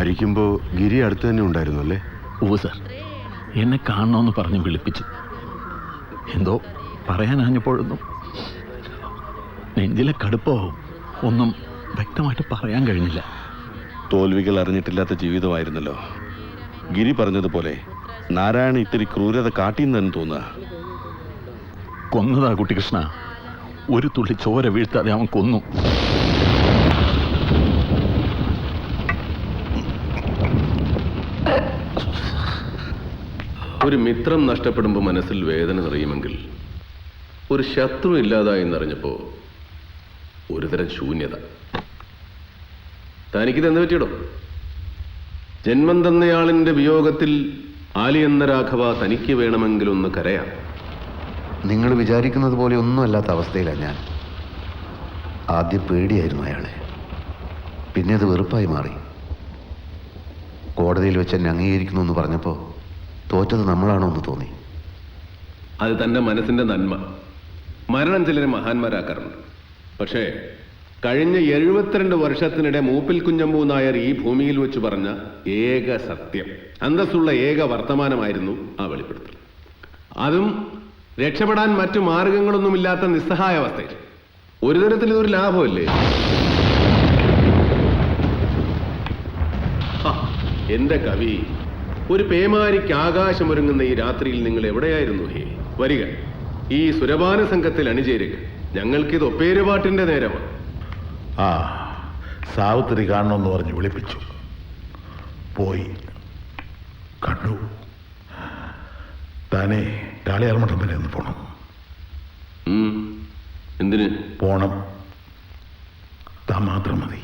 മരിക്കുമ്പോ ഗിരി അടുത്ത് തന്നെ ഉണ്ടായിരുന്നു അല്ലേ? Oh sir. എന്നെ കാണണമെന്ന് പറഞ്ഞ് വിളിപ്പിച്ചു. എന്തോ പറയാനാഞ്ഞപ്പോഴൊന്നും നെഞ്ചിലെ കടുപ്പോ ഒന്നും വ്യക്തമായിട്ട് പറയാൻ കഴിഞ്ഞില്ല. തോൽവികൾ അറിഞ്ഞിട്ടില്ലാത്ത ജീവിതമായിരുന്നല്ലോ. ഗിരി പറഞ്ഞതുപോലെ നാരായണ ഇത്തിരി ക്രൂരത കാട്ടിയെന്നു തോന്നുക. കൊന്നതാ കുട്ടികൃഷ്ണ. ഒരു തുള്ളി ചോര വീഴ്ത്താതെ അവൻ കൊന്നു. ഒരു മിത്രം നഷ്ടപ്പെടുമ്പോൾ മനസ്സിൽ വേദന നിറയുമെങ്കിൽ ഒരു ശത്രു ഇല്ലാതായി എന്നറിഞ്ഞപ്പോൾ ഒരുതരം ശൂന്യത. തനിക്കിത് എന്ത് പറ്റിയിടോ? ജന്മം തന്നയാളിന്റെ വിയോഗത്തിൽ ആലിയെന്ന രാഘവ തനിക്ക് വേണമെങ്കിലൊന്ന് കരയാം. നിങ്ങൾ വിചാരിക്കുന്നത് പോലെ ഒന്നുമല്ലാത്ത അവസ്ഥയിലാണ് ഞാൻ. ആദ്യം പേടിയായിരുന്നു അയാളെ. പിന്നെ അത് വെറുപ്പായി മാറി. കോടതിയിൽ വെച്ച് എന്നെ അംഗീകരിക്കുന്നു എന്ന് പറഞ്ഞപ്പോൾ തോറ്റത് നമ്മളാണോ എന്ന് തോന്നി. അത് തന്റെ മനസ്സിന്റെ നന്മ. മരണം ചിലരെ മഹാന്മാരാക്കാറുണ്ട്. പക്ഷേ കഴിഞ്ഞ എഴുപത്തിരണ്ട് വർഷത്തിനിടെ മൂപ്പിൽ കുഞ്ഞമ്പൂ നായർ ഈ ഭൂമിയിൽ വെച്ച് പറഞ്ഞ ഏക സത്യം അന്തസ്സുള്ള ഏക വർത്തമാനമായിരുന്നു ആ വെളിപ്പെടുത്തൽ. അതും രക്ഷപ്പെടാൻ മറ്റു മാർഗങ്ങളൊന്നുമില്ലാത്ത നിസ്സഹായ അവസ്ഥയിൽ. ഒരു തരത്തിൽ ഇതൊരു ലാഭമല്ലേ? എന്റെ കവി ഒരു പേമാരിക്ക് ആകാശമൊരുങ്ങുന്ന ഈ രാത്രിയിൽ നിങ്ങൾ എവിടെയായിരുന്നു ഹേ? വരിക. ഈ സുരപാന സംഘത്തിൽ അണിചേരുക. ഞങ്ങൾക്കിത് ഒപ്പേരുപാട്ടിന്റെ നേരമാണ്. ആ സാവിത്രി കാണണമെന്ന് പറഞ്ഞ് വിളിപ്പിച്ചു. പോയി. കണ്ടു. താനെ കാളിയാർമഠം വരെ ഒന്ന് പോണം. എന്തിന്? പോണം. താ മാത്രം മതി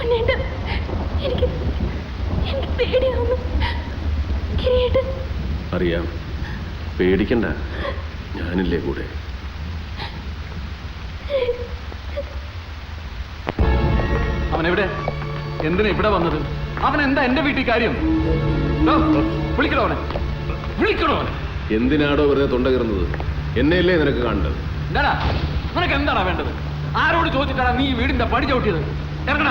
ഉണ്ണേണ്ട എനിക്ക് എനിക്ക് പേടിയാവുന്നു കിരീട്ട് അറിയാം. പേടിക്കണ്ട. ഞാനില്ലേ കൂടെ? അവൻ എവിടെ എന്തിനാ ഇവിടെ വന്നത്? അവൻ എന്താ എന്റെ വീട്ടിൽ കാര്യം? വിളിക്കണോ അവനെ. വിളിക്കണോ അവനെ. എന്തിനാടോ വെറുതെ തൊണ്ട കയറുന്നത് എന്നെയല്ലേ നിനക്ക് കാണേണ്ടത്? എന്താടാ നിനക്ക് എന്താടാ വേണ്ടത്? ആരോട് ചോദിച്ചിട്ടാണ് നീ വീടിന്റെ പടി ചവിട്ടിയത്? ഇറങ്ങണ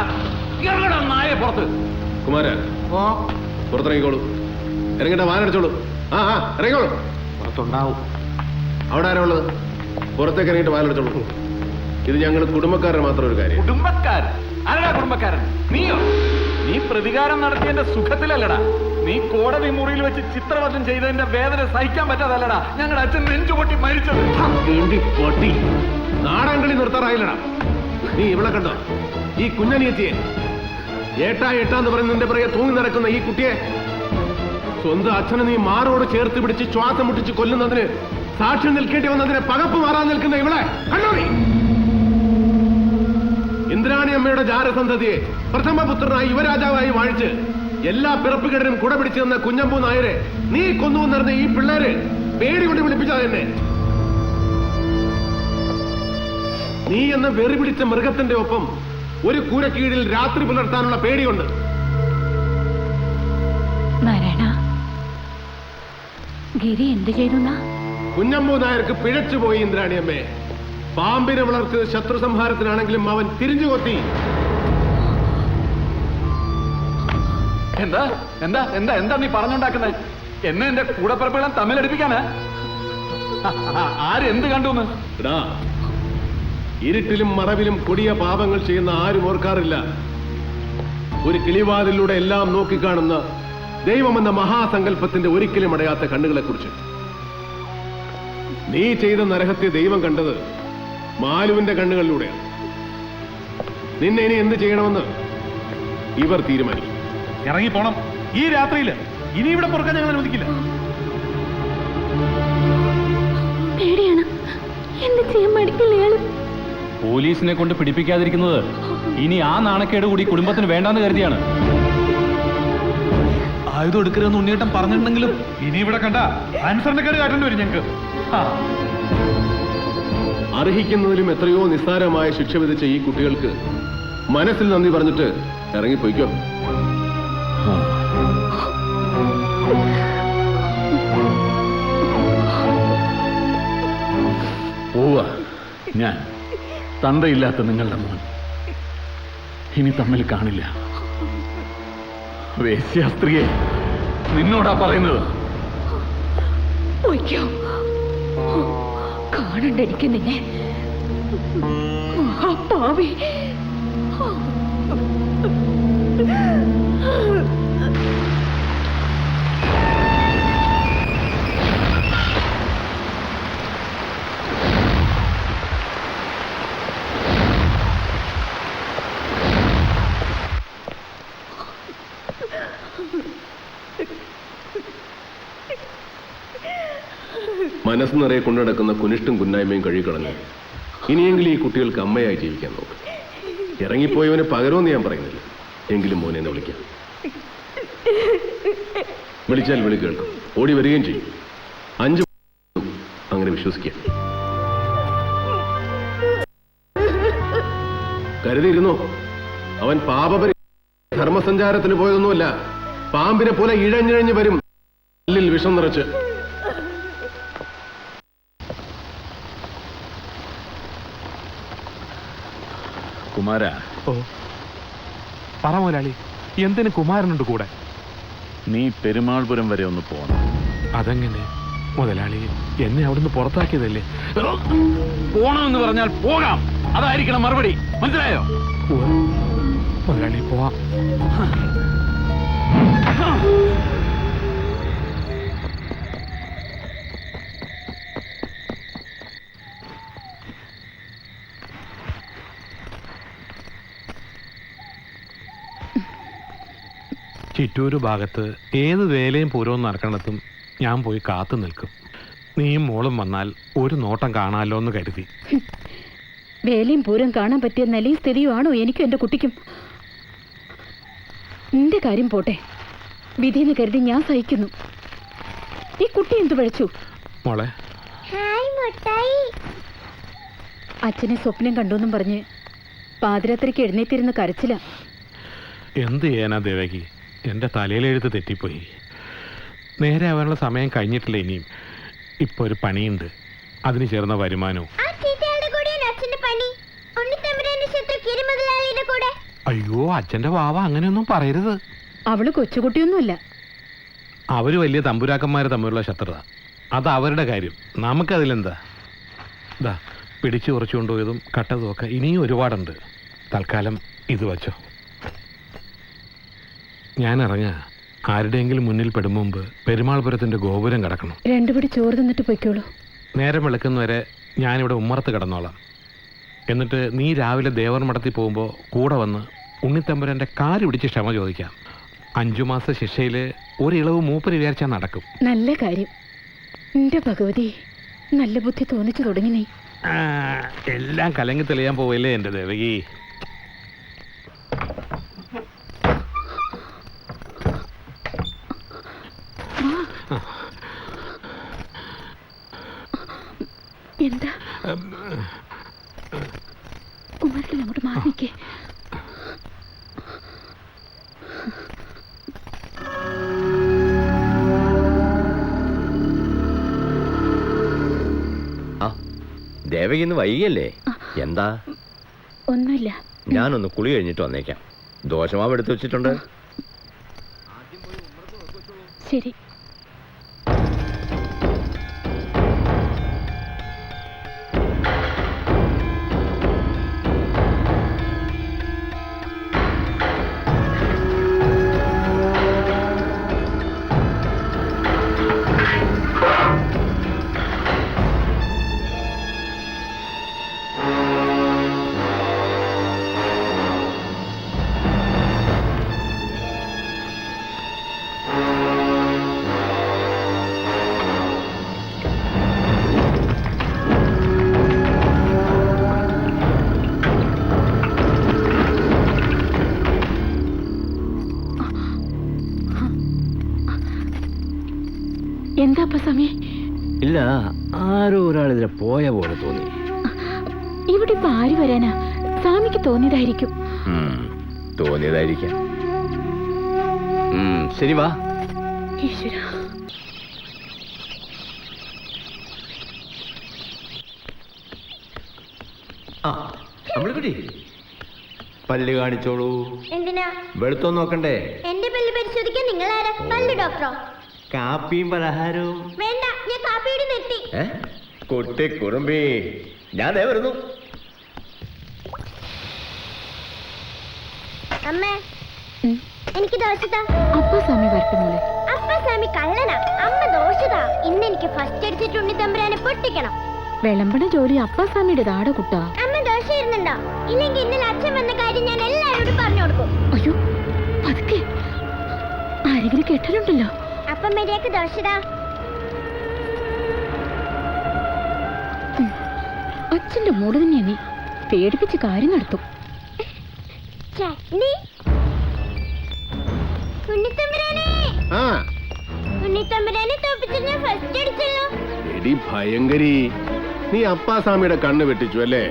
ഇറങ്ങണ നായെ പുറത്ത്. കുമാര ഓ പുറത്തിറങ്ങിക്കോളൂ. ഇറങ്ങിട്ട് വാനടിച്ചോളൂ. ആ ആ ഇറങ്ങിക്കോളൂ. പുറത്തുണ്ടാവും. അവിടെ ആരാ ഉള്ളത്? പുറത്തേക്ക് ഇറങ്ങിയിട്ട് വാലെടുത്തോളൂ. ഇത് ഞങ്ങൾ കുടുംബക്കാരുടെ മാത്രം ഒരു കാര്യം. കുടുംബക്കാരൻ? ആരടാ കുടുംബക്കാരൻ? നീയോ? നീ പ്രതികാരം നടത്തിയതിന്റെ സുഖത്തിലല്ലടാ. നീ കോടതി മുറിയിൽ വെച്ച് ചിത്രവധം ചെയ്തതിന്റെ വേദന സഹിക്കാൻ പറ്റാതല്ലടാ. ഞങ്ങളുടെ അച്ഛൻ നെഞ്ചുപൊട്ടി മരിച്ചത്. പൊട്ടി. നാടൻ കളി നിർത്താറായില്ലടാ. നീ ഇവിടെ കണ്ടോ? ഈ കുഞ്ഞനിയെത്തിയെ. ഏട്ടാ ഏട്ടാന്ന് പറഞ്ഞ് നിന്റെ പിറകെ തൂങ്ങി നടക്കുന്ന ഈ കുട്ടിയെ സ്വന്തം അച്ഛനെ നീ മാറോട് ചേർത്ത് പിടിച്ച് ശ്വാസം മുട്ടിച്ച് കൊല്ലുന്നതിന് സാക്ഷ്യം നിൽക്കേണ്ടി വന്നതിന് പകപ്പ് മാറാൻ നിൽക്കുന്ന ഇവളെ കണ്ടോ നീ ഇന്ദ്രാണി അമ്മയുടെ ജാരസന്തതിയെ പ്രഥമ പുത്രനായി യുവരാജാവായി വാഴിച്ച് എല്ലാ പിറപ്പുകേടനും കുട പിടിച്ചു തന്ന കുഞ്ഞമ്പൂ നായരെ നീ കൊന്നു നിറഞ്ഞ ഈ പിള്ളേര് പേടി കൊണ്ട് വിളിപ്പിച്ചാ എന്നെ. നീ എന്ന വെറി പിടിച്ച മൃഗത്തിന്റെ ഒപ്പം ഒരു കൂരക്കീഴിൽ രാത്രി പുലർത്താനുള്ള പേടിയുണ്ട്. ഗിരി എന്ത് ചെയ്തു കുഞ്ഞമ്മു നായർക്ക് പിഴച്ചുപോയി ഇന്ദ്രാണിയമ്മേ. പാമ്പിനെ വളർത്തിയത് ശത്രു സംഹാരത്തിനാണെങ്കിലും അവൻ തിരിഞ്ഞു കൊത്തി. എന്താ? എന്താ? എന്താ? എന്താ നീ പറഞ്ഞുണ്ടാക്കുന്നത് എന്നെ എന്റെ കൂടപ്പിറപ്പുകളും തമ്മിലടിപ്പിക്കാനാ ആര് എന്ത് കണ്ടു ഇരുട്ടിലും മറവിലും കൊടിയ പാപങ്ങൾ ചെയ്യുന്ന ആരും ഓർക്കാറില്ല. ഒരു കിളിവാതിലൂടെ എല്ലാം നോക്കിക്കാണുന്ന ദൈവമെന്ന മഹാസങ്കല്പത്തിന്റെ ഒരിക്കലും അടയാത്ത കണ്ണുകളെ കുറിച്ച് നീ ചെയ്ത നരഹത്യ ദൈവം കണ്ടത് മാലുവിന്റെ കണ്ണുകളിലൂടെയാണ്. നിന്നെ ഇനി എന്ത് ചെയ്യണമെന്ന് ഇവർ തീരുമാനിക്കും. ഇറങ്ങി പോണം ഈ രാത്രിയിൽ ഇനി ഇവിടെ പുറക്കാൻ ഞങ്ങൾ അനുവദിക്കില്ല. പേടിയാണ്. എന്ത് ചെയ്യാൻ മടിക്കില്ല ഇയാൾ പോലീസിനെ കൊണ്ട് പിടിപ്പിക്കാതിരിക്കുന്നത് ഇനി ആ നാണക്കേട് കൂടി കുടുംബത്തിന് വേണ്ടാന്ന് കരുതിയാണ്. ആയുധം എടുക്കരുതെന്ന് ഉണ്ണിയേട്ടൻ പറഞ്ഞിട്ടുണ്ടെങ്കിലും ഇനി ഇവിടെ കണ്ട ആൻസറിന്റെ കേട് കാട്ടേണ്ടി വരും ഞങ്ങൾക്ക്. അർഹിക്കുന്നതിലും എത്രയോ നിസ്സാരമായ ശിക്ഷ വിധിച്ച ഈ കുട്ടികൾക്ക് മനസ്സിൽ നന്ദി പറഞ്ഞിട്ട് ഇറങ്ങിപ്പോയിക്കോ. പോവാ. ഞാൻ തന്തയില്ലാത്ത നിങ്ങളുടെ മോൻ. ഇനി തമ്മിൽ കാണില്ല. വേശ്യാസ്ത്രീയെ നിന്നോടാ പറയുന്നത്. കാണണ്ട എനിക്ക് നിന്നെ. മഹാപാവി. മനസ്സ് നിറയെ കൊണ്ടുനടക്കുന്ന കുനിഷ്ടും കുന്നായ്മയും കഴുകിക്കളഞ്ഞു. ഇനിയെങ്കിലും ഈ കുട്ടികൾക്ക് അമ്മയായി ജീവിക്കാൻ നോക്ക്. ഇറങ്ങിപ്പോയവന് പകരമെന്ന് ഞാൻ പറയുന്നില്ല. എങ്കിലും മോനെ എന്നെ വിളിക്കാം. വിളിച്ചാൽ വിളി കേൾക്കും. ഓടി വരികയും ചെയ്യും. അഞ്ചു അങ്ങനെ വിശ്വസിക്കാം. കരുതിയിരുന്നോ? അവൻ പാപപരി ധർമ്മസഞ്ചാരത്തിന് പോയതൊന്നുമല്ല. പാമ്പിനെ പോലെ ഇഴഞ്ഞിഴഞ്ഞ് വരും. വിഷം നിറച്ച്. കുമാര? ഓ. പറ മുതലാളി എന്തിന് കുമാരനുണ്ട് കൂടെ? നീ പെരുമാൾപുരം വരെ ഒന്ന് പോകണം അതെങ്ങനെ? മുതലാളി എന്നെ അവിടുന്ന് പുറത്താക്കിയതല്ലേ? പോണമെന്ന് പറഞ്ഞാൽ പോകാം. അതായിരിക്കണം മറുപടി. മനസ്സിലായോ. മുതലാളി പോവാം. ചിറ്റൂര് ഭാഗത്ത് ഏത് വേലയും പൂരവും നടക്കണത്തും ഞാൻ പോയി കാത്തു നിൽക്കും. നീയും മോളും വന്നാൽ ഒരു നോട്ടം കാണാമല്ലോ എന്ന് കരുതി. വേലയും പൂരം കാണാൻ പറ്റിയ നിലയും സ്ഥിതിയുമാണോ എനിക്കും എന്റെ കുട്ടിക്കും? നിന്റെ കാര്യം പോട്ടെ. വിധിയെന്ന് കരുതി ഞാൻ സഹിക്കുന്നു. ഈ കുട്ടി എന്തു പഴച്ചു മോളെ. അച്ഛനെ സ്വപ്നം കണ്ടുവെന്നും പറഞ്ഞ് പാതിരാത്രിക്ക് എഴുന്നേറ്റിരുന്ന് കരച്ചില. എന്ത് ചെയ്യാനാ ദേവകി? എന്റെ തലയിലെഴുത്ത് തെറ്റിപ്പോയി. നേരെ ആവാനുള്ള സമയം കഴിഞ്ഞിട്ടില്ല ഇനിയും. ഇപ്പോൾ ഒരു പണിയുണ്ട്. അതിന് ചേർന്ന വരുമാനവും അയ്യോ അച്ഛന്റെ വാവ അങ്ങനെയൊന്നും പറയരുത്. അവൾ കൊച്ചുകുട്ടിയൊന്നുമില്ല. അവർ വലിയ തമ്പുരാക്കന്മാരെ തമ്മിലുള്ള ശത്രുത. അത് അവരുടെ കാര്യം. നമുക്കതിലെന്താ? ഇതാ പിടിച്ചു കുറച്ചു കൊണ്ടുപോയതും കട്ടതും ഒക്കെ ഇനിയും ഒരുപാടുണ്ട്. തൽക്കാലം ഇത് വച്ചോ. ഞാൻ ഇറങ്ങാ ആരുടെയെങ്കിലും മുന്നിൽ പെടും മുമ്പ് പെരുമാൾപുരത്തിന്റെ ഗോപുരം കിടക്കണം. രണ്ടുപിടി ചോറ് തന്നിട്ട് പൊയ്ക്കോളൂ. നേരം വെളുക്കുന്നവരെ ഞാനിവിടെ ഉമ്മറത്ത് കിടന്നോളാം. എന്നിട്ട് നീ രാവിലെ ദേവർ മടത്തി പോകുമ്പോൾ കൂടെ വന്ന് ഉണ്ണിത്തമ്പുരന്റെ കാൽ പിടിച്ച് ക്ഷമ ചോദിക്കാം. അഞ്ചു മാസ ശിക്ഷയിൽ ഒരു ഇളവ് മൂപ്പര് വിചാരിച്ചാൽ നടക്കും. നല്ല കാര്യം. എന്റെ ഭഗവതി നല്ല ബുദ്ധി തോന്നിച്ചു തുടങ്ങി നീ. എല്ലാം കലങ്ങി തെളിയാൻ പോവല്ലേ എന്റെ ദേവകി? എന്താ? കുമാരത്തിൽ അങ്ങോട്ട് മാറി നിൽക്കേ. ദേവകി ഇന്ന് വൈകിയല്ലേ? എന്താ? ഒന്നുമില്ല. ഞാനൊന്ന് കുളി കഴിഞ്ഞിട്ട് വന്നേക്കാം. ദോശമാവ് എടുത്തു വെച്ചിട്ടുണ്ട്. ശരി. സ്വാമി. ഇല്ല ആരോ ഒരാൾ ഇതിലെ പോയ പോലെ തോന്നി. ഇവിടെ ഇപ്പൊ ആര് വരാനാ? സ്വാമിക്ക് തോന്നിയതായിരിക്കും. തോന്നിയതായിരിക്കാം. ശരി വാ. ഈശ്വര. പല്ല് കാണിച്ചോളൂ. എന്തിനാ? വെളുത്തോ നോക്കണ്ടേ? എന്റെ പല്ല് പരിശോധിക്കാൻ നിങ്ങൾ ആരാ പല്ല് ഡോക്ടറോ? കാപ്പിയും പലഹാരവും. വേണ്ട ഞാൻ കാപ്പിയുടെ നിർത്തി കൊട്ടി കുറുമ്പി. ഞാൻ ദേ വരുന്നു. അമ്മേ എനിക്ക് ദോശതാ അപ്പ സ്വാമി വരട്ടുമോളെ അപ്പ സ്വാമി കള്ളനാ. അമ്മ ദോശതാ ഇന്ന് എനിക്ക് ഫസ്റ്റ് അടിച്ചിട്ട് ഉണ്ണിത്തമ്പുരാനെ പൊട്ടിക്കണം. വിളമ്പണ ജോലി അപ്പ സ്വാമിയുടെ ദാട കുട്ടാ. അമ്മ ദോശ ഇരുന്നുണ്ടോ ഇല്ലെങ്കിൽ ഇന്നലെ അച്ഛൻ വന്ന കാര്യം ഞാൻ എല്ലാവരോടും പറഞ്ഞു കൊടുക്കും. അയ്യോ പതുക്കെ. ആരെങ്കിലും കെട്ടലുണ്ടല്ലോ അപ്പം മര്യാദയ്ക്ക് ദോശതാ അച്ഛന്റെ മൂട് തന്നെയാ നീ. പേടിപ്പിച്ച് കാര്യം നടത്തും. ചട്നി. എടി ഭയങ്കരി. നീ അപ്പാസ്വാമിയുടെ കണ്ണ് വെട്ടിച്ചു അല്ലേ?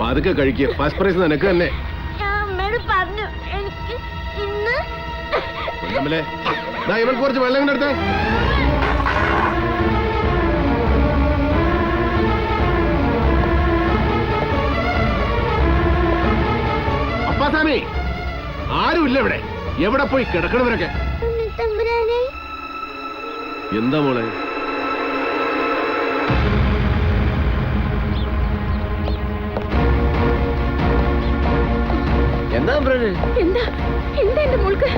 പതുക്കെ കഴിക്കുക ഫസ്റ്റ് പ്രൈസ് നിനക്ക് തന്നെ. പറഞ്ഞു. ഇവൾക്ക് കുറച്ച് വെള്ളം കൊണ്ട് എടുത്തേ. അപ്പാസ്വാമി ആരുമില്ല ഇവിടെ. എവിടെ പോയി കിടക്കണവരൊക്കെ എന്താ മോളെ? എന്താ എന്താ? എന്താ എന്റെ മോൾക്ക്?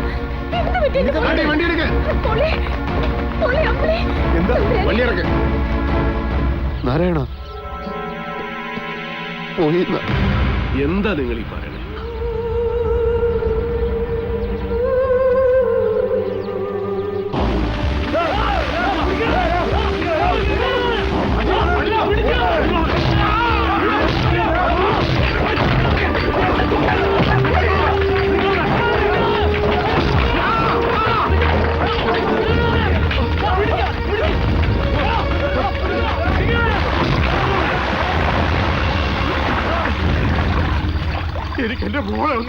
നാരായണ. എന്താ നിങ്ങൾ ഈ പറയണേ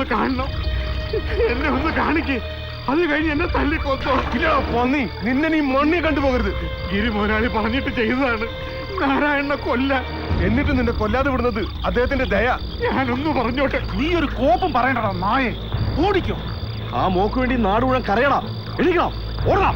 ഒന്ന് കാണണം. എന്നെ ഒന്ന് കാണിക്ക്. അത് കഴിഞ്ഞ് എന്നെ തല്ലിക്കൊത്തോ ഇല്ല പന്നി. നിന്നെ നീ മണ്ണി കണ്ടുപോകരുത്. ഗിരി മുതലാളി പറഞ്ഞിട്ട് ചെയ്തതാണ്. നാരായണനെ കൊല്ല. എന്നിട്ട് നിന്നെ കൊല്ലാതെ വിടുന്നത് അദ്ദേഹത്തിന്റെ ദയ. ഞാനൊന്ന് പറഞ്ഞോട്ടെ. നീ ഒരു കോപ്പം പറയണ്ടടാ നായെ. ഓടിക്കോ. ആ മോക്ക് വേണ്ടി നാട് മുഴുവൻ കരയടാ എഴുതിക്കണം ഓടണം.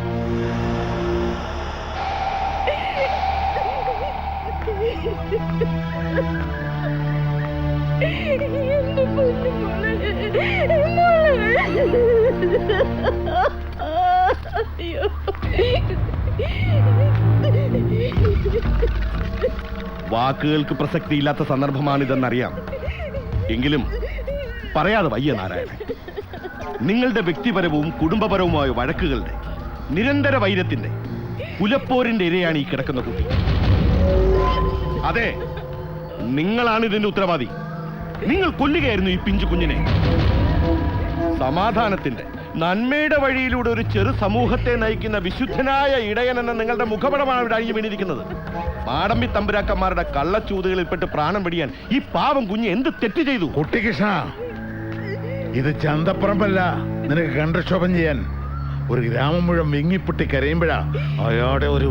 വാക്കുകൾക്ക് പ്രസക്തിയില്ലാത്ത സന്ദർഭമാണിതെന്നറിയാം. എങ്കിലും പറയാതെ വയ്യ നാരായണൻ. നിങ്ങളുടെ വ്യക്തിപരവും കുടുംബപരവുമായ വഴക്കുകളുടെ നിരന്തര വൈരത്തിന്റെ കുലപ്പോരിന്റെ ഇരയാണ് ഈ കിടക്കുന്ന കുട്ടി. അതെ നിങ്ങളാണ് ഇതിന്റെ ഉത്തരവാദി. നിങ്ങൾ കൊല്ലുകയായിരുന്നു ഈ പിഞ്ചു കുഞ്ഞിനെ. സമാധാനത്തിന്റെ നന്മയുടെ വഴിയിലൂടെ ഒരു ചെറു സമൂഹത്തെ നയിക്കുന്ന വിശുദ്ധനായ ഇടയൻ എന്ന നിങ്ങളുടെ മുഖപടമാണ് ഇവിടെ അഴിഞ്ഞു വീണിരിക്കുന്നത്. മാടമ്പി തമ്പുരാക്കന്മാരുടെ കള്ളച്ചൂതുകളിൽപ്പെട്ട് പ്രാണം പിടിയാൻ ഈ പാവം കുഞ്ഞ് എന്ത് തെറ്റ് ചെയ്തു? കുട്ടികൃഷ്ണ ഇത് ചന്തപ്പറമ്പല്ല. നിനക്ക് കണ്ടക്ഷോഭം ചെയ്യാൻ ഒരു ഗ്രാമം മുഴുവൻ വിങ്ങിപ്പൊട്ടി കരയുമ്പോഴാ അയാളുടെ ഒരു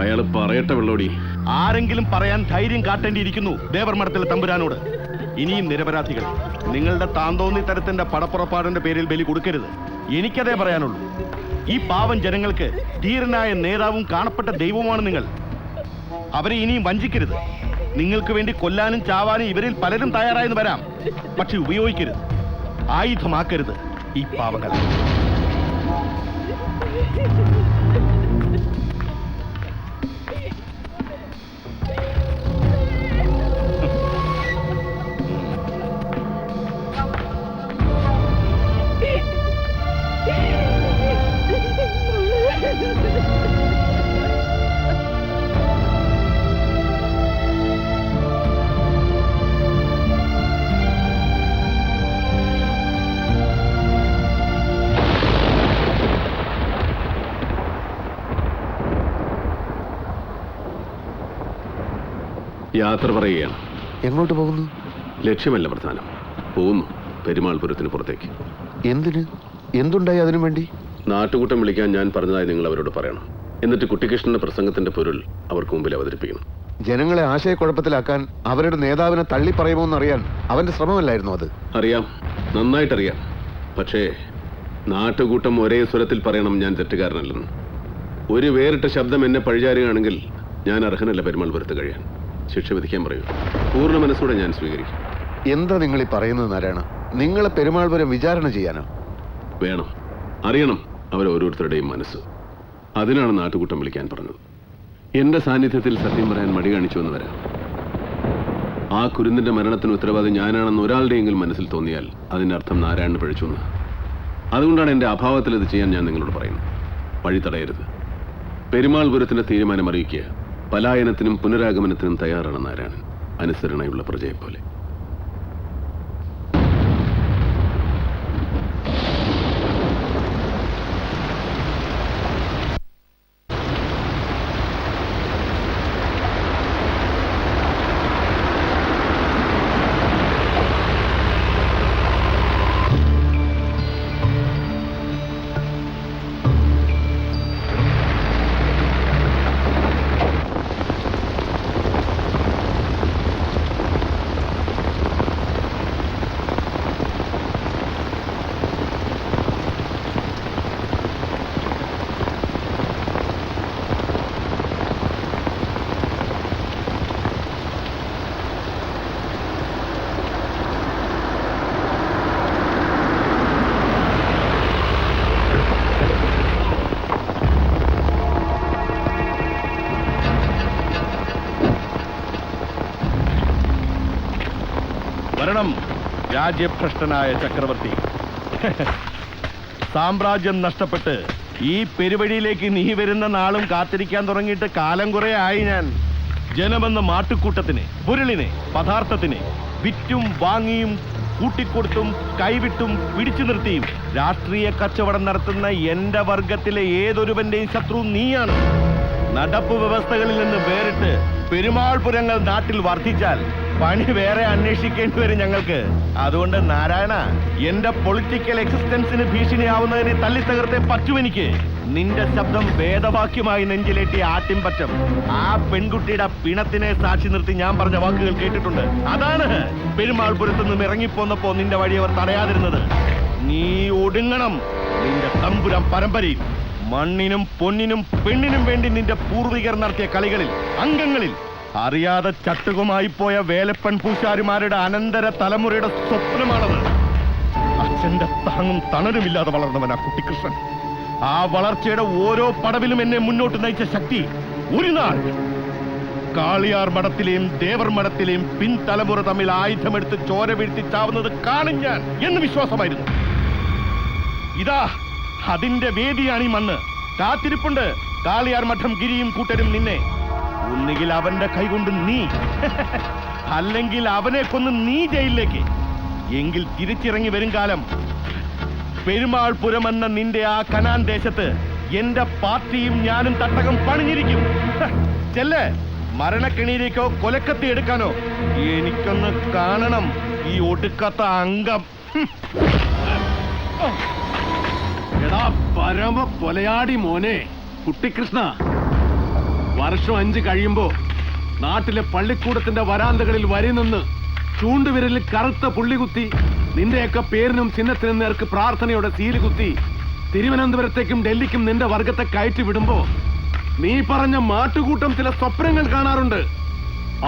അയാൾ പറയട്ടെ വെള്ളോടി. ആരെങ്കിലും പറയാൻ ധൈര്യം കാട്ടേണ്ടിയിരിക്കുന്നു ദേവർമഠത്തിലെ തമ്പുരാനോട്. ഇനിയും നിരപരാധികൾ. നിങ്ങളുടെ താന്തോന്നി തരത്തിന്റെ പടപ്പുറപ്പാടിന്റെ പേരിൽ ബലി കൊടുക്കരുത്. എനിക്കതേ പറയാനുള്ളൂ. ഈ പാവം ജനങ്ങൾക്ക് ധീരനായ നേതാവും കാണപ്പെട്ട ദൈവവുമാണ് നിങ്ങൾ. അവരെ ഇനിയും വഞ്ചിക്കരുത്. നിങ്ങൾക്ക് വേണ്ടി കൊല്ലാനും ചാവാനും ഇവരിൽ പലരും തയ്യാറായെന്ന് വരാം. പക്ഷെ ഉപയോഗിക്കരുത്. ആയുധമാക്കരുത് ഈ പാവങ്ങൾ യാത്ര പറയുകയാണ്. എങ്ങോട്ട് പോകുന്നു? ലക്ഷ്യമല്ല പ്രധാനം. പോകുന്നു പെരുമാൾപുരത്തിന് പുറത്തേക്ക്. എന്തിന്? എന്തുണ്ടായി അതിനു വേണ്ടി? നാട്ടുകൂട്ടം വിളിക്കാൻ ഞാൻ പറഞ്ഞതായി നിങ്ങൾ അവരോട് പറയണം. എന്നിട്ട് കുട്ടിക്കൃഷ്ണന്റെ പ്രസംഗത്തിന്റെ പൊരുൾ അവർക്ക് മുമ്പിൽ അവതരിപ്പിക്കണം. ജനങ്ങളെ ആശയക്കുഴപ്പത്തിലാക്കാൻ അവരുടെ നേതാവിനെ പറയുമോന്ന് എന്നറിയാൻ അവന്റെ ശ്രമമല്ലായിരുന്നു അത്? അറിയാം. നന്നായിട്ടറിയാം. പക്ഷേ നാട്ടുകൂട്ടം ഒരേ സ്വരത്തിൽ പറയണം ഞാൻ തെറ്റുകാരനല്ലെന്ന്. ഒരു വേറിട്ട ശബ്ദം എന്നെ പഴിചാരുകയാണെങ്കിൽ ഞാൻ അർഹനല്ല പെരുമാൾപുരത്ത് കഴിയാൻ. ശിക്ഷ വിധിക്കാൻ പറയൂ. പൂർണ മനസ്സോടെ ഞാൻ സ്വീകരിക്കും. എന്താ നിങ്ങൾ ഈ പറയുന്നത് നാരായണ? നിങ്ങളെ പെരുമാൾ വരെ വിചാരണ ചെയ്യാനോ? വേണം. അറിയണം അവർ ഓരോരുത്തരുടെയും മനസ്സ്. അതിനാണ് നാട്ടുകൂട്ടം വിളിക്കാൻ പറഞ്ഞത്. എന്റെ സാന്നിധ്യത്തിൽ സത്യം പറയാൻ മടി കാണിച്ചു എന്ന് വരാം. ആ കുരുന്നിന്റെ മരണത്തിന് ഉത്തരവാദി ഞാനാണെന്ന് ഒരാളുടെയെങ്കിലും മനസ്സിൽ തോന്നിയാൽ അതിന്റെ അർത്ഥം നാരായണൻ പഴിച്ചു എന്ന്. അതുകൊണ്ടാണ് എന്റെ അഭാവത്തിൽ ഇത് ചെയ്യാൻ ഞാൻ നിങ്ങളോട് പറയുന്നത്. വഴി തടയരുത്. പെരുമാൾപുരത്തിന്റെ തീരുമാനം അറിയിക്കുക. പലായനത്തിനും പുനരാഗമനത്തിനും തയ്യാറാണ് നാരായണൻ അനുസരണയുള്ള പ്രജയെപ്പോലെ. വരണം രാജ്യഭ്രഷ്ടനായ ചക്രവർത്തി. സാമ്രാജ്യം നഷ്ടപ്പെട്ട് ഈ പെരുവഴിയിലേക്ക് നീ വരുന്ന നാളും കാത്തിരിക്കാൻ തുടങ്ങിയിട്ട് കാലം കുറെ ആയി ഞാൻ. ജനമെന്ന മാട്ടുക്കൂട്ടത്തിന് പുരളിനെ പദാർത്ഥത്തിന് വിറ്റും വാങ്ങിയും കൂട്ടിക്കൊടുത്തും കൈവിട്ടും പിടിച്ചു നിർത്തിയും രാഷ്ട്രീയ കച്ചവടം നടത്തുന്ന എന്റെ വർഗത്തിലെ ഏതൊരുവന്റെയും ശത്രു നീയാണ്. നടപ്പ് വ്യവസ്ഥകളിൽ നിന്ന് വേറിട്ട് പെരുമാൾപുരങ്ങൾ നാട്ടിൽ വർദ്ധിച്ചാൽ പണി വേറെ അന്വേഷിക്കേണ്ടി വരും ഞങ്ങൾക്ക്. അതുകൊണ്ട് നാരായണ എന്റെ പൊളിറ്റിക്കൽ എക്സിസ്റ്റൻസിന് ഭീഷണിയാവുന്നതിന് തല്ലി തകർത്തേ പറ്റുമെനിക്ക് നിന്റെ ശബ്ദം വേദവാക്യമായി നെഞ്ചിലേറ്റി ആട്ടിൻപറ്റം. ആ പെൺകുട്ടിയുടെ പിണത്തിനെ സാക്ഷി നിർത്തി ഞാൻ പറഞ്ഞ വാക്കുകൾ കേട്ടിട്ടുണ്ട്. അതാണ് പെരുമാൾപുരത്ത് നിന്നും ഇറങ്ങിപ്പോന്നപ്പോ നിന്റെ വഴി അവർ തടയാതിരുന്നത്. നീ ഒടുങ്ങണം നിന്റെ തമ്പുരം പരമ്പരയിൽ. മണ്ണിനും പൊന്നിനും പെണ്ണിനും വേണ്ടി നിന്റെ പൂർവികർ നടത്തിയ കളികളിൽ അംഗങ്ങളിൽ അറിയാതെ ചട്ടുകുമായി പോയ വേലപ്പൻ പൂശാരിമാരുടെ അനന്തര തലമുറയുടെ സ്വപ്നമാണത് അച്ഛന്റെ താങ്ങും തണലുമില്ലാതെ വളർന്നവൻ ആ കുട്ടിക്കൃഷ്ണൻ ആ വളർച്ചയുടെ ഓരോ പടവിലും എന്നെ മുന്നോട്ട് നയിച്ച ശക്തി ഒരു നാൾ. കാളിയാർ മഠത്തിലെയും ദേവർ മഠത്തിലെയും പിൻതലമുറ തമ്മിൽ ആയുധമെടുത്ത് ചോര വീഴ്ത്തി ചാവുന്നത് കാണും ഞാൻ എന്ന് വിശ്വാസമായിരുന്നു. ഇതാ അതിന്റെ വേദിയാണ് ഈ മണ്ണ്. കാത്തിരിപ്പുണ്ട്. കാളിയാർ മഠം ഗിരിയും കൂട്ടരും നിന്നെ. ഒന്നുകിൽ അവന്റെ കൈകൊണ്ട് നീ അല്ലെങ്കിൽ അവനെ കൊന്ന് നീ ജയിലിലേക്ക്. എങ്കിൽ തിരിച്ചിറങ്ങി വരും കാലം. പെരുമാൾപുരം എന്ന നിന്റെ ആ കനാൻ ദേശത്ത് എന്റെ പാർട്ടിയും ഞാനും തട്ടകം പണിഞ്ഞിരിക്കും. ചെല്ലേ മരണക്കിണിയിലേക്കോ കൊലക്കത്തി എടുക്കാനോ. എനിക്കൊന്ന് കാണണം ഈ ഒടുക്കത്ത അംഗം. എടാ പരമ കൊലയാടി മോനെ. കുട്ടിക്കൃഷ്ണ വർഷം അഞ്ച് കഴിയുമ്പോ നാട്ടിലെ പള്ളിക്കൂടത്തിന്റെ വരാന്തകളിൽ വരി നിന്ന് ചൂണ്ടുവിരലിൽ കറുത്ത പുള്ളി കുത്തി നിന്റെയൊക്കെ പേരിനും ചിഹ്നത്തിനും നേർക്ക് പ്രാർത്ഥനയോടെ സീൽ കുത്തി തിരുവനന്തപുരത്തേക്കും ഡൽഹിക്കും നിന്റെ വർഗത്തെ കയറ്റി വിടുമ്പോ നീ പറഞ്ഞ മാട്ടുകൂട്ടം ചില സ്വപ്നങ്ങൾ കാണാറുണ്ട്.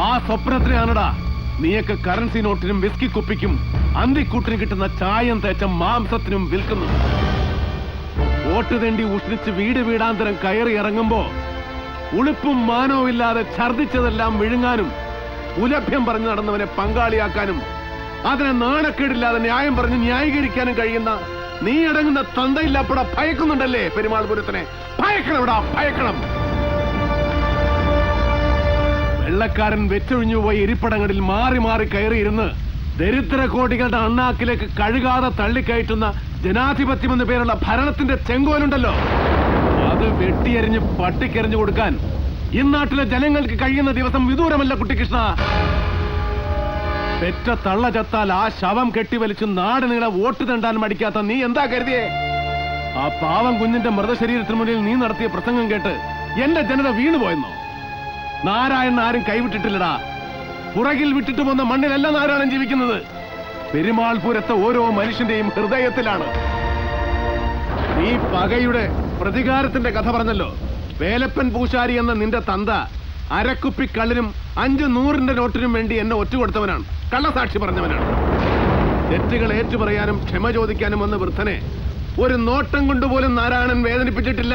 ആ സ്വപ്നത്തിനാണടാ നീയൊക്കെ കറൻസി നോട്ടിനും വിസ്കി കുപ്പിക്കും അന്തിക്കൂട്ടിന് കിട്ടുന്ന ചായം തേച്ച മാംസത്തിനും വിൽക്കുന്നു വോട്ട് തേണ്ടി ഉഷ്ണിച്ച് വീട് വീടാന്തരം കയറി ഇറങ്ങുമ്പോ ഉളുപ്പും മാനവും ഇല്ലാതെ ഛർദിച്ചതെല്ലാം വിഴുങ്ങാനും ഉലഭ്യം പറഞ്ഞു നടന്നവനെ പങ്കാളിയാക്കാനും അതിനെ നാണക്കേടില്ലാതെ ന്യായം പറഞ്ഞ് ന്യായീകരിക്കാനും കഴിയുന്ന നീ അടങ്ങുന്ന തന്തയില്ലാപ്പട ഭയക്കുന്നുണ്ടല്ലേ പെരുമാൾ പുരത്തിനെ ഭയക്കണം വെള്ളക്കാരൻ വെച്ചൊഴിഞ്ഞു പോയി ഇരിപ്പടങ്ങളിൽ മാറി മാറി കയറിയിരുന്ന് ദരിദ്ര കോടികളുടെ അണ്ണാക്കിലേക്ക് കഴുകാതെ തള്ളിക്കയറ്റുന്ന ജനാധിപത്യം എന്ന് പേരുള്ള ഭരണത്തിന്റെ ചെങ്കോലുണ്ടല്ലോ. വെട്ടിയെറിഞ്ഞ് പട്ടിക്കെറിഞ്ഞു കൊടുക്കാൻ ഇന്നാട്ടിലെ ജനങ്ങൾക്ക് കഴിയുന്ന ദിവസം വിദൂരമല്ല കുട്ടിക്കൃഷ്ണ പെറ്റ തള്ള ചത്താൽ ആ ശവം കെട്ടിവലിച്ച് നാട് നീളെ വോട്ട് തണ്ടാൻ മടിക്കാത്ത നീ എന്താ കരുതിയേ? ആ പാവം കുഞ്ഞിന്റെ മൃതശരീരത്തിന് മുന്നിൽ നീ നടത്തിയ പ്രസംഗം കേട്ട് എന്റെ ജനത വീണുപോയെന്നോ? നാരായണൻ ആരും കൈവിട്ടിട്ടില്ലടാ. പുറകിൽ വിട്ടിട്ട് പോന്ന മണ്ണിലല്ല നാരായണൻ ജീവിക്കുന്നത്. പെരുമാൾപുരത്തെ ഓരോ മനുഷ്യന്റെയും ഹൃദയത്തിലാണ്. നീ പകയുടെ പ്രതികാരത്തിന്റെ കഥ പറഞ്ഞല്ലോ. വേലപ്പൻ പൂശാരി എന്ന നിന്റെ തന്ത അരക്കുപ്പി കള്ളിനും അഞ്ച് നൂറിന്റെ നോട്ടിനും വേണ്ടി എന്നെ ഒറ്റ ഒറ്റുകൊടുത്തവനാണ്. കള്ളസാക്ഷി പറഞ്ഞവനാണ്. തെറ്റുകൾ ഏറ്റുപറയാനും ക്ഷമ ചോദിക്കാനും വന്ന വൃദ്ധനെ ഒരു നോട്ടം കൊണ്ടുപോലും നാരായണൻ വേദനിപ്പിച്ചിട്ടില്ല.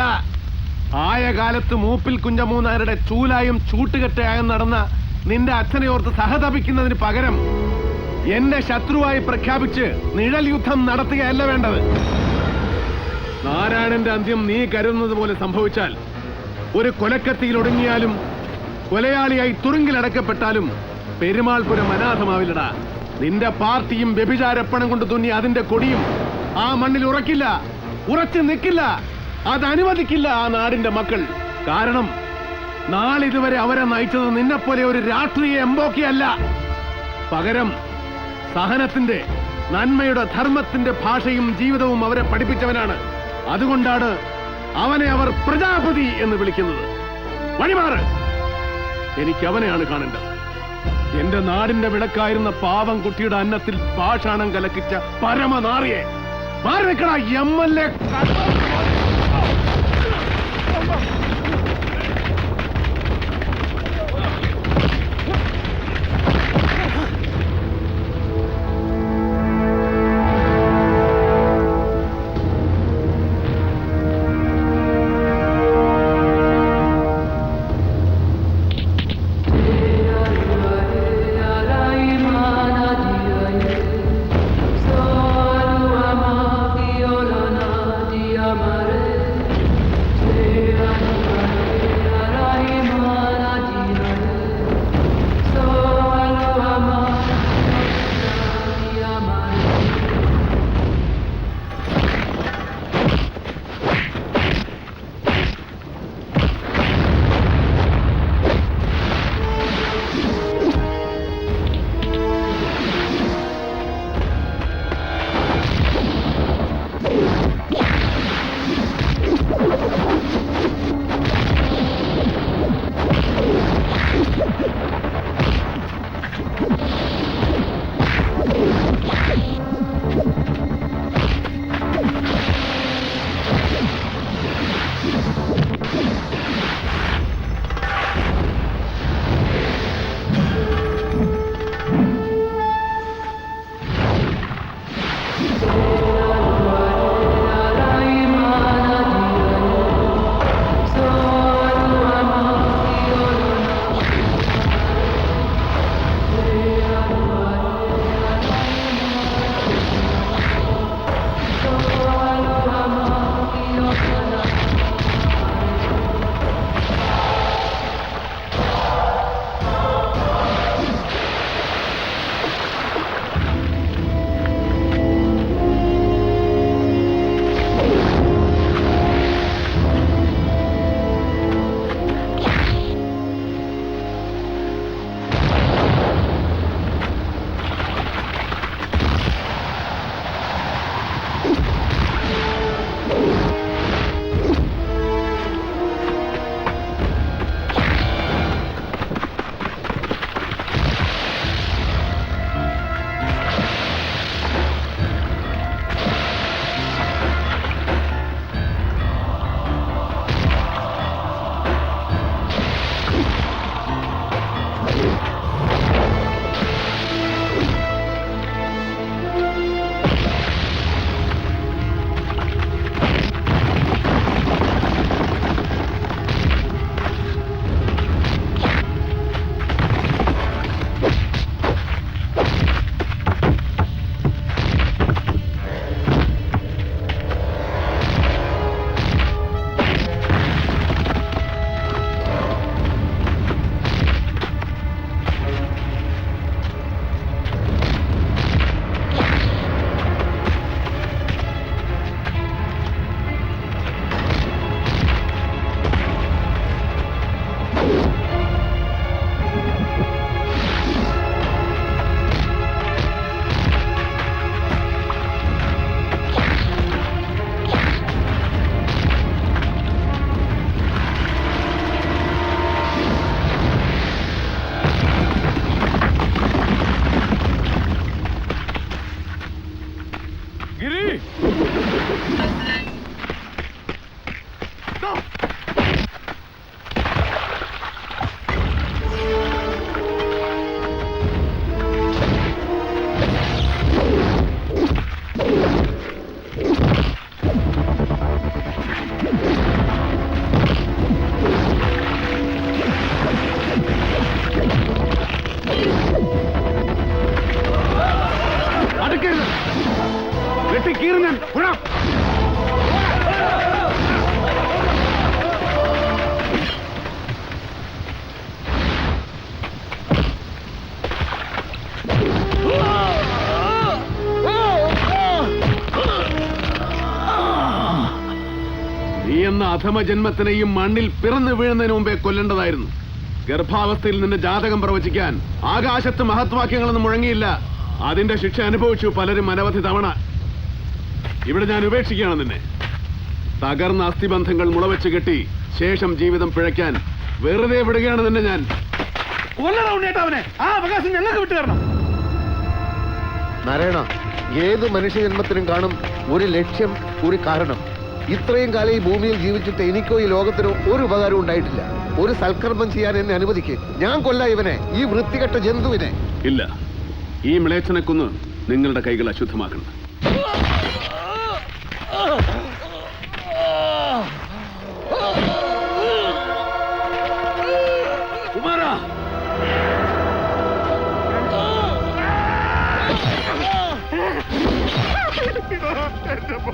ആയ കാലത്ത് മൂപ്പിൽ കുഞ്ചമൂന്നാരുടെ ചൂലായും ചൂട്ടുകെട്ടയായും നടന്ന നിന്റെ അച്ഛനെ ഓർത്ത് സഹതപിക്കുന്നതിന് പകരം എന്നെ ശത്രുവായി പ്രഖ്യാപിച്ച് നിഴൽ യുദ്ധം നടത്തുകയല്ല വേണ്ടത്. നാരായണന്റെ അന്ത്യം നീ കരുതുന്നത് പോലെ സംഭവിച്ചാൽ ഒരു കൊലക്കത്തിയിൽ ഒടുങ്ങിയാലും കൊലയാളിയായി തുറുങ്കിലടക്കപ്പെട്ടാലും പെരുമാൾപുരം അനാഥമാവില്ലടാ. നിന്റെ പാർട്ടിയും വ്യഭിചാരപ്പണം കൊണ്ട് തുന്നി അതിന്റെ കൊടിയും ആ മണ്ണിൽ ഉറക്കില്ല ഉറച്ചു നിൽക്കില്ല അത് അനുവദിക്കില്ല ആ നാടിന്റെ മക്കൾ. കാരണം നാളിതുവരെ അവരെ നയിച്ചത് നിന്നെപ്പോലെ ഒരു രാഷ്ട്രീയ എംബോക്കിയല്ല പകരം സഹനത്തിന്റെ നന്മയുടെ ധർമ്മത്തിന്റെ ഭാഷയും ജീവിതവും അവരെ പഠിപ്പിച്ചവനാണ്. അതുകൊണ്ടാണ് അവനെ അവർ പ്രജാപതി എന്ന് വിളിക്കുന്നത്. വഴിമാറ്. എനിക്ക് അവനെയാണ് കാണേണ്ടത്. എന്റെ നാടിന്റെ വിളക്കായിരുന്ന പാവം കുട്ടിയുടെ അന്നത്തിൽ പാഷാണം കലക്കിച്ച പരമനാറിയെ മാറി നിൽക്കണ എം എൽ എ അധമ ജന്മത്തിനെയും ഈ മണ്ണിൽ പിറന്നു വീഴുന്നതിന് മുമ്പേ കൊല്ലേണ്ടതായിരുന്നു. ഗർഭാവസ്ഥയിൽ നിന്റെ ജാതകം പ്രവചിക്കാൻ ആകാശത്ത് മഹത്വാക്യങ്ങളൊന്നും മുഴങ്ങിയില്ല. അതിന്റെ ശിക്ഷ അനുഭവിച്ചു പലരും അനവധി തവണ. ഇവിടെ ഞാൻ ഉപേക്ഷിക്കുകയാണ് നിന്നെ. തകർന്ന അസ്ഥിബന്ധങ്ങൾ മുളവെച്ച് കെട്ടി ശേഷം ജീവിതം പിഴയ്ക്കാൻ വെറുതെ വിടുകയാണ് നിന്നെ ഞാൻ. കൊല്ലണ ആ അവകാശം ഞങ്ങൾക്ക് വിട്ടുതരണം നാരായണ ഏത് മനുഷ്യജന്മത്തിനും കാണും ഒരു ലക്ഷ്യം ഒരു കാരണം. ഇത്രയും കാലം ഈ ഭൂമിയിൽ ജീവിച്ചിട്ട് എനിക്കോ ഈ ലോകത്തിനോ ഒരു ഉപകാരവും ഉണ്ടായിട്ടില്ല. ഒരു സൽക്കർമ്മം ചെയ്യാൻ എന്നെ അനുവദിക്ക്. ഞാൻ കൊല്ല ഇവനെ. ഈ വൃത്തികെട്ട ജന്തുവിനെ. ഇല്ല. ഈ മിളേച്ചനെ കൊന്ന് നിങ്ങളുടെ കൈകൾ അശുദ്ധമാക്കണം. കുമാരാ! കൊല്ലിക്കലേ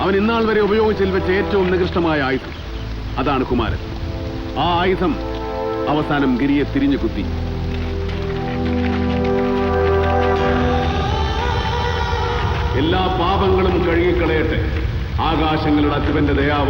അവൻ ഇന്നാൾ വരെ ഉപയോഗിച്ചതിൽ വെച്ച് ഏറ്റവും നികൃഷ്ടമായ ആയുധം. അതാണ് കുമാരൻ. ആ ആയുധം അവസാനം ഗിരിയെ തിരിഞ്ഞു കുത്തി. എല്ലാ പാപങ്ങളും കഴുകിക്കളയട്ടെ. ആകാശങ്ങളുടെ അധിപന്റെ ദയാവായി